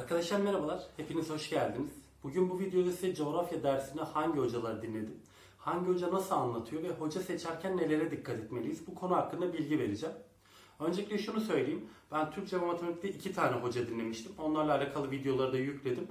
Arkadaşlar merhabalar, hepiniz hoş geldiniz. Bugün bu videoda size coğrafya dersinde hangi hocaları dinledim, hangi hoca nasıl anlatıyor ve hoca seçerken nelere dikkat etmeliyiz bu konu hakkında bilgi vereceğim. Öncelikle şunu söyleyeyim, ben Türkçe ve matematikte iki tane hoca dinlemiştim. Onlarla alakalı videoları da yükledim.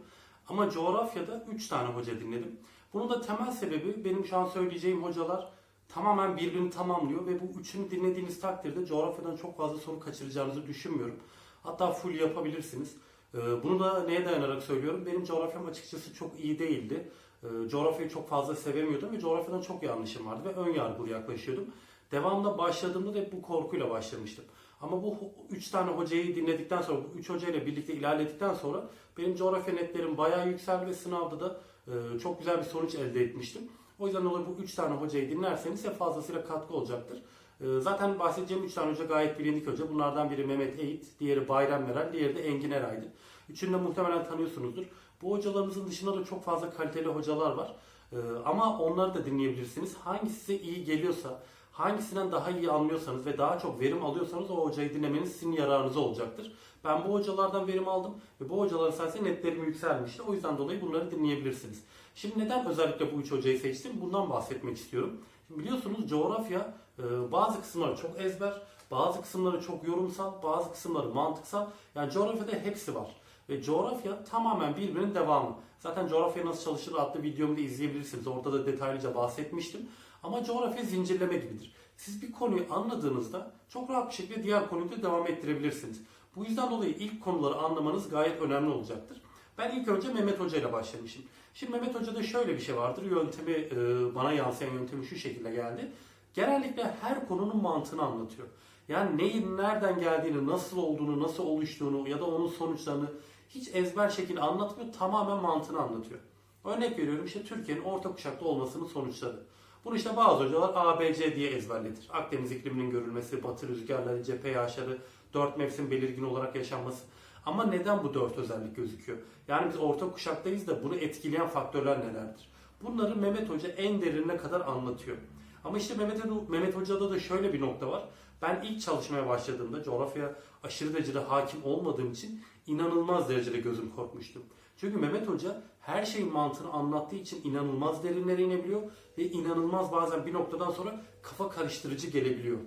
Ama coğrafyada üç tane hoca dinledim. Bunun da temel sebebi benim şu an söyleyeceğim hocalar tamamen birbirini tamamlıyor ve bu üçünü dinlediğiniz takdirde coğrafyadan çok fazla soru kaçıracağınızı düşünmüyorum. Hatta full yapabilirsiniz. Ee, Bunu da neye dayanarak söylüyorum? Benim coğrafyam açıkçası çok iyi değildi. Ee, Coğrafyayı çok fazla sevemiyordum ve coğrafyadan çok yanlışım vardı ve ön yargılı yaklaşıyordum. Devamında başladığımda da hep bu korkuyla başlamıştım. Ama bu ho- üç tane hocayı dinledikten sonra, bu üç hocayla birlikte ilerledikten sonra benim coğrafya netlerim bayağı yükseldi ve sınavda da e, çok güzel bir sonuç elde etmiştim. O yüzden dolayı bu üç tane hocayı dinlerseniz size fazlasıyla katkı olacaktır. Ee, Zaten bahsedeceğim üç tane hoca gayet bilindik hoca. Bunlardan biri Mehmet Eğit, diğeri Bayram Meral, diğeri de Engin Eray'dı. Üçünü de muhtemelen tanıyorsunuzdur. Bu hocalarımızın dışında da çok fazla kaliteli hocalar var. Ee, Ama onları da dinleyebilirsiniz. Hangisi size iyi geliyorsa, hangisinden daha iyi anlıyorsanız ve daha çok verim alıyorsanız o hocayı dinlemeniz sizin yararınıza olacaktır. Ben bu hocalardan verim aldım ve bu hocaların sayesinde netlerim yükselmişti. O yüzden dolayı bunları dinleyebilirsiniz. Şimdi neden özellikle bu üç hocayı seçtim? Bundan bahsetmek istiyorum. Biliyorsunuz coğrafya e, bazı kısımları çok ezber, bazı kısımları çok yorumsal, bazı kısımları mantıksal. Yani coğrafyada hepsi var. Ve coğrafya tamamen birbirinin devamı. Zaten coğrafya nasıl çalışır adlı videomu da izleyebilirsiniz. Orada da detaylıca bahsetmiştim. Ama coğrafya zincirleme gibidir. Siz bir konuyu anladığınızda çok rahat bir şekilde diğer konuyu da devam ettirebilirsiniz. Bu yüzden dolayı ilk konuları anlamanız gayet önemli olacaktır. Ben ilk önce Mehmet Hoca ile başlamışım. Şimdi Mehmet Hoca'da şöyle bir şey vardır. Yöntemi e, bana yansıyan yöntemi şu şekilde geldi. Genellikle her konunun mantığını anlatıyor. Yani neyin nereden geldiğini, nasıl olduğunu, nasıl oluştuğunu ya da onun sonuçlarını hiç ezber şekilde anlatmıyor. Tamamen mantığını anlatıyor. Örnek veriyorum işte Türkiye'nin orta kuşakta olmasının sonuçları. Bunu işte bazı hocalar ABC diye ezberletir. Akdeniz ikliminin görülmesi, batı rüzgarları, cephe yağışları, dört mevsim belirgin olarak yaşanması. Ama neden bu dört özellik gözüküyor? Yani biz orta kuşaktayız da bunu etkileyen faktörler nelerdir? Bunları Mehmet Hoca en derinine kadar anlatıyor. Ama işte Mehmet, Mehmet Hoca'da da şöyle bir nokta var. Ben ilk çalışmaya başladığımda coğrafya aşırı derecede hakim olmadığım için inanılmaz derecede gözüm korkmuştu. Çünkü Mehmet Hoca her şeyin mantığını anlattığı için inanılmaz derinlere inebiliyor ve inanılmaz bazen bir noktadan sonra kafa karıştırıcı gelebiliyor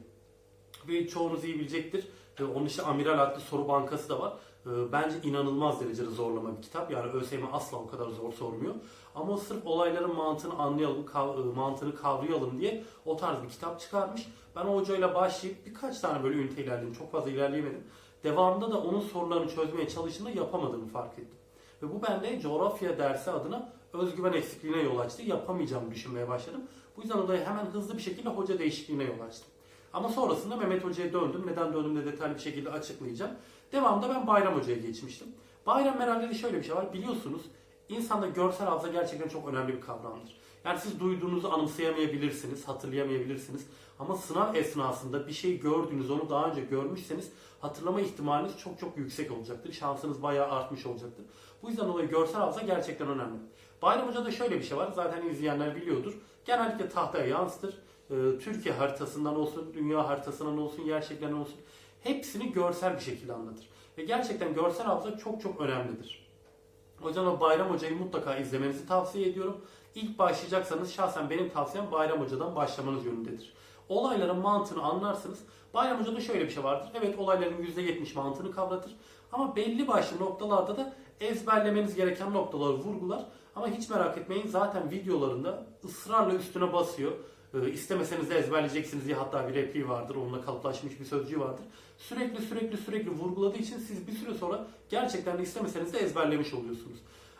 ve çoğunuz iyi bilecektir. Ee, Onun işte Amiral adlı soru bankası da var. Ee, Bence inanılmaz derecede zorlama bir kitap. Yani ÖSYM asla o kadar zor sormuyor. Ama sırf olayların mantığını anlayalım, kav- e, mantığını kavrayalım diye o tarz bir kitap çıkarmış. Ben o hocayla başlayıp birkaç tane böyle ünite ilerledim. Çok fazla ilerleyemedim. Devamında da onun sorularını çözmeye çalıştığımda yapamadığımı fark ettim. Ve bu bende coğrafya dersi adına özgüven eksikliğine yol açtı. Yapamayacağımı düşünmeye başladım. Bu yüzden dolayı hemen hızlı bir şekilde hoca değişikliğine yol açtım. Ama sonrasında Mehmet Hoca'ya döndüm. Neden döndüm de detaylı bir şekilde açıklayacağım. Devamında ben Bayram Hoca'ya geçmiştim. Bayram Meral'de şöyle bir şey var. Biliyorsunuz insanda görsel hafıza gerçekten çok önemli bir kavramdır. Yani siz duyduğunuzu anımsayamayabilirsiniz, hatırlayamayabilirsiniz. Ama sınav esnasında bir şey gördüğünüz, onu daha önce görmüşseniz hatırlama ihtimaliniz çok çok yüksek olacaktır. Şansınız bayağı artmış olacaktır. Bu yüzden dolayı görsel hafıza gerçekten önemli. Bayram Hoca'da şöyle bir şey var. Zaten izleyenler biliyordur. Genellikle tahtaya yansıtır. Ee, Türkiye haritasından olsun, dünya haritasından olsun, yer olsun. Hepsini görsel bir şekilde anlatır. Ve gerçekten görsel hafıza çok çok önemlidir. O yüzden o Bayram Hoca'yı mutlaka izlemenizi tavsiye ediyorum. İlk başlayacaksanız şahsen benim tavsiyem Bayram Hoca'dan başlamanız yönündedir. Olayların mantığını anlarsınız. Bayram Hoca'da şöyle bir şey vardır. Evet olayların %70 mantığını kavratır. Ama belli başlı noktalarda da ezberlemeniz gereken noktaları vurgular. Ama hiç merak etmeyin zaten videolarında ısrarla üstüne basıyor. Ee, istemeseniz de ezberleyeceksiniz diye hatta bir repliği vardır. Onunla kalıplaşmış bir sözcüğü vardır. Sürekli sürekli sürekli vurguladığı için siz bir süre sonra gerçekten de istemeseniz de ezberlemiş oluyorsunuz.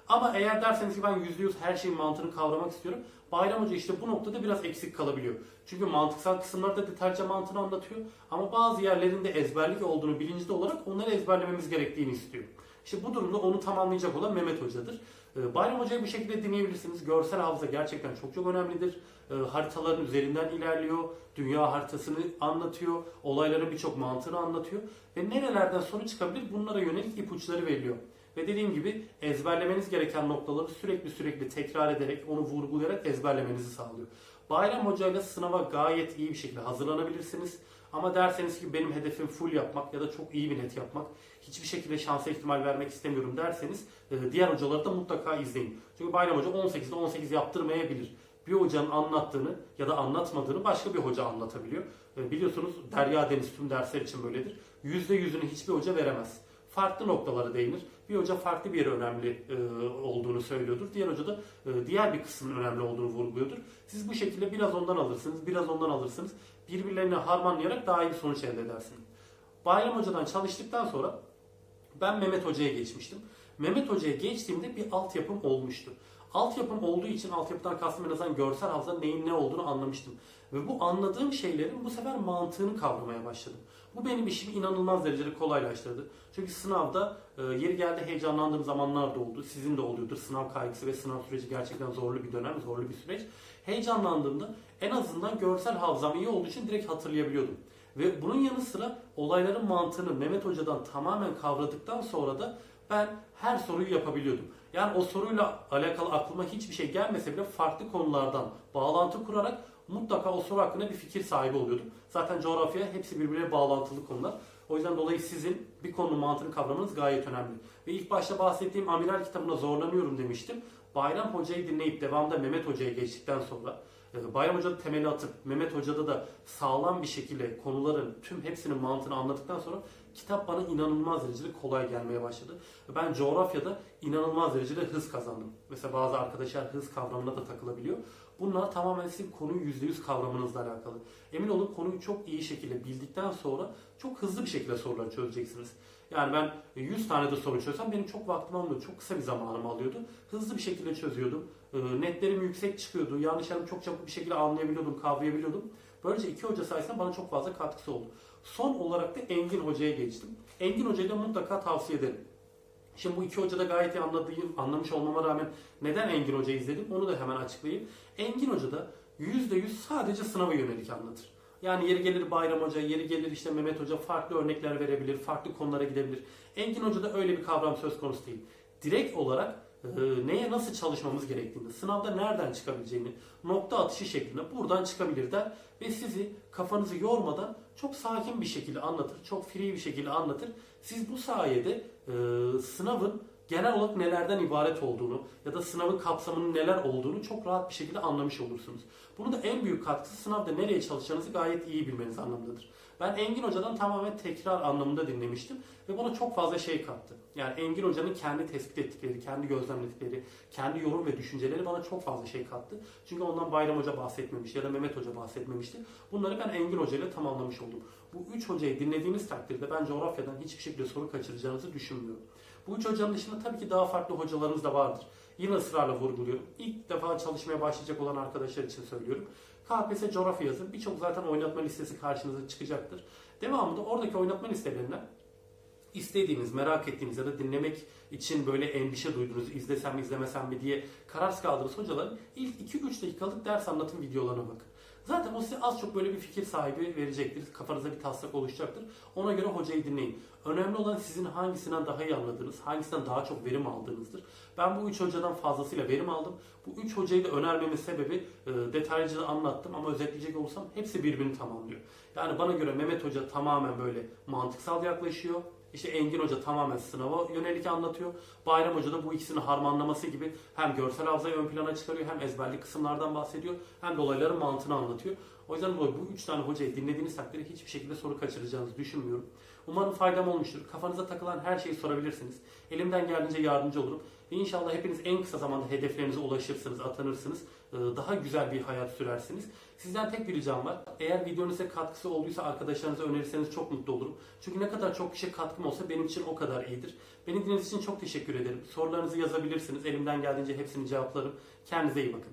Ama eğer derseniz ki ben %100 her şeyin mantığını kavramak istiyorum. Bayram Hoca işte bu noktada biraz eksik kalabiliyor. Çünkü mantıksal kısımlarda detaylıca mantığını anlatıyor. Ama bazı yerlerinde ezberlik olduğunu bilincinde olarak onları ezberlememiz gerektiğini istiyor. İşte bu durumda onu tamamlayacak olan Mehmet Hoca'dır. Ee, Bayram Hoca'yı bu şekilde dinleyebilirsiniz. Görsel hafıza gerçekten çok çok önemlidir. Ee, Haritaların üzerinden ilerliyor. Dünya haritasını anlatıyor. Olayların birçok mantığını anlatıyor. Ve nerelerden soru çıkabilir bunlara yönelik ipuçları veriliyor. Ve dediğim gibi ezberlemeniz gereken noktaları sürekli sürekli tekrar ederek, onu vurgulayarak ezberlemenizi sağlıyor. Bayram Hoca ile sınava gayet iyi bir şekilde hazırlanabilirsiniz. Ama derseniz ki benim hedefim full yapmak ya da çok iyi bir net yapmak, hiçbir şekilde şansa ihtimal vermek istemiyorum derseniz e, diğer hocaları da mutlaka izleyin. Çünkü Bayram Hoca 18'de 18 yaptırmayabilir. Bir hocanın anlattığını ya da anlatmadığını başka bir hoca anlatabiliyor. E, Biliyorsunuz Derya Deniz tüm dersler için böyledir. %100'ünü hiçbir hoca veremez. Farklı noktalara değinir. Bir hoca farklı bir yere önemli e, olduğunu söylüyordur. Diğer hoca da e, diğer bir kısmın önemli olduğunu vurguluyordur. Siz bu şekilde biraz ondan alırsınız, biraz ondan alırsınız. Birbirlerine harmanlayarak daha iyi bir sonuç elde edersiniz. Bayram Hoca'dan çalıştıktan sonra ben Mehmet Hoca'ya geçmiştim. Mehmet Hoca'ya geçtiğimde bir altyapım olmuştu. Altyapım olduğu için altyapıdan kastım en azından görsel hafıza neyin ne olduğunu anlamıştım. Ve bu anladığım şeylerin bu sefer mantığını kavramaya başladım. Bu benim işimi inanılmaz derecede kolaylaştırdı. Çünkü sınavda e, yeri geldi heyecanlandığım zamanlar da oldu. Sizin de oluyordur. Sınav kaygısı ve sınav süreci gerçekten zorlu bir dönem, zorlu bir süreç. Heyecanlandığımda en azından görsel hafızam iyi olduğu için direkt hatırlayabiliyordum. Ve bunun yanı sıra olayların mantığını Mehmet Hoca'dan tamamen kavradıktan sonra da ben her soruyu yapabiliyordum. Yani o soruyla alakalı aklıma hiçbir şey gelmese bile farklı konulardan bağlantı kurarak mutlaka o soru hakkında bir fikir sahibi oluyordum. Zaten coğrafya hepsi birbirine bağlantılı konular. O yüzden dolayı sizin bir konunun mantığını kavramanız gayet önemli. Ve ilk başta bahsettiğim Amiral kitabına zorlanıyorum demiştim. Bayram Hoca'yı dinleyip devamda Mehmet Hoca'ya geçtikten sonra Bayram Hoca'da temeli atıp Mehmet Hoca'da da sağlam bir şekilde konuların tüm hepsinin mantığını anladıktan sonra kitap bana inanılmaz derecede kolay gelmeye başladı. Ben coğrafyada inanılmaz derecede hız kazandım. Mesela bazı arkadaşlar hız kavramına da takılabiliyor. Bunlar tamamen sizin konuyu %100 kavramanızla alakalı. Emin olun konuyu çok iyi şekilde bildikten sonra çok hızlı bir şekilde soruları çözeceksiniz. Yani ben 100 tane de soru çözsem benim çok vaktim almıyordu. Çok kısa bir zamanımı alıyordu. Hızlı bir şekilde çözüyordum. E, Netlerim yüksek çıkıyordu. Yanlışlarımı çok çabuk bir şekilde anlayabiliyordum, kavrayabiliyordum. Böylece iki hoca sayesinde bana çok fazla katkısı oldu. Son olarak da Engin Hoca'ya geçtim. Engin Hoca'yı da mutlaka tavsiye ederim. Şimdi bu iki hoca da gayet iyi anladığım, anlamış olmama rağmen neden Engin Hoca'yı izledim onu da hemen açıklayayım. Engin Hoca da %100 sadece sınava yönelik anlatır. Yani yeri gelir Bayram Hoca, yeri gelir işte Mehmet Hoca farklı örnekler verebilir, farklı konulara gidebilir. Engin Hoca'da öyle bir kavram söz konusu değil. Direkt olarak e, neye nasıl çalışmamız gerektiğini, sınavda nereden çıkabileceğini, nokta atışı şeklinde buradan çıkabilir der ve sizi kafanızı yormadan çok sakin bir şekilde anlatır, çok free bir şekilde anlatır. Siz bu sayede e, sınavın genel olarak nelerden ibaret olduğunu ya da sınavın kapsamının neler olduğunu çok rahat bir şekilde anlamış olursunuz. Bunu da en büyük katkısı sınavda nereye çalışacağınızı gayet iyi bilmeniz anlamındadır. Ben Engin Hoca'dan tamamen tekrar anlamında dinlemiştim ve bana çok fazla şey kattı. Yani Engin Hoca'nın kendi tespit ettikleri, kendi gözlemledikleri, kendi yorum ve düşünceleri bana çok fazla şey kattı. Çünkü ondan Bayram Hoca bahsetmemişti ya da Mehmet Hoca bahsetmemişti. Bunları ben Engin Hoca ile tamamlamış oldum. Bu üç hocayı dinlediğiniz takdirde ben coğrafyadan hiçbir şekilde soru kaçıracağınızı düşünmüyorum. Bu üç hocanın dışında tabii ki daha farklı hocalarınız da vardır. Yine ısrarla vurguluyorum. İlk defa çalışmaya başlayacak olan arkadaşlar için söylüyorum. KPSS coğrafya yazın. Birçok zaten oynatma listesi karşınıza çıkacaktır. Devamında oradaki oynatma listelerinden istediğiniz, merak ettiğiniz ya da dinlemek için böyle endişe duyduğunuz, izlesem mi izlemesem mi diye kararsız kaldığınız hocaların ilk 2-3 dakikalık ders anlatım videolarına bakın. Zaten o size az çok böyle bir fikir sahibi verecektir. Kafanızda bir taslak oluşacaktır. Ona göre hocayı dinleyin. Önemli olan sizin hangisinden daha iyi anladığınız, hangisinden daha çok verim aldığınızdır. Ben bu üç hocadan fazlasıyla verim aldım. Bu üç hocayı da önermemin sebebi e, detaylıca da anlattım ama özetleyecek olursam hepsi birbirini tamamlıyor. Yani bana göre Mehmet Hoca tamamen böyle mantıksal yaklaşıyor. İşte Engin Hoca tamamen sınava yönelik anlatıyor. Bayram Hoca da bu ikisini harmanlaması gibi hem görsel hafızayı ön plana çıkarıyor hem ezberlik kısımlardan bahsediyor hem de olayların mantığını anlatıyor. O yüzden dolayı bu üç tane hocayı dinlediğiniz takdirde hiçbir şekilde soru kaçıracağınızı düşünmüyorum. Umarım faydam olmuştur. Kafanıza takılan her şeyi sorabilirsiniz. Elimden geldiğince yardımcı olurum. İnşallah hepiniz en kısa zamanda hedeflerinize ulaşırsınız, atanırsınız. Ee, Daha güzel bir hayat sürersiniz. Sizden tek bir ricam var. Eğer videonun size katkısı olduysa arkadaşlarınıza önerirseniz çok mutlu olurum. Çünkü ne kadar çok kişi katkım olsa benim için o kadar iyidir. Beni dinlediğiniz için çok teşekkür ederim. Sorularınızı yazabilirsiniz. Elimden geldiğince hepsini cevaplarım. Kendinize iyi bakın.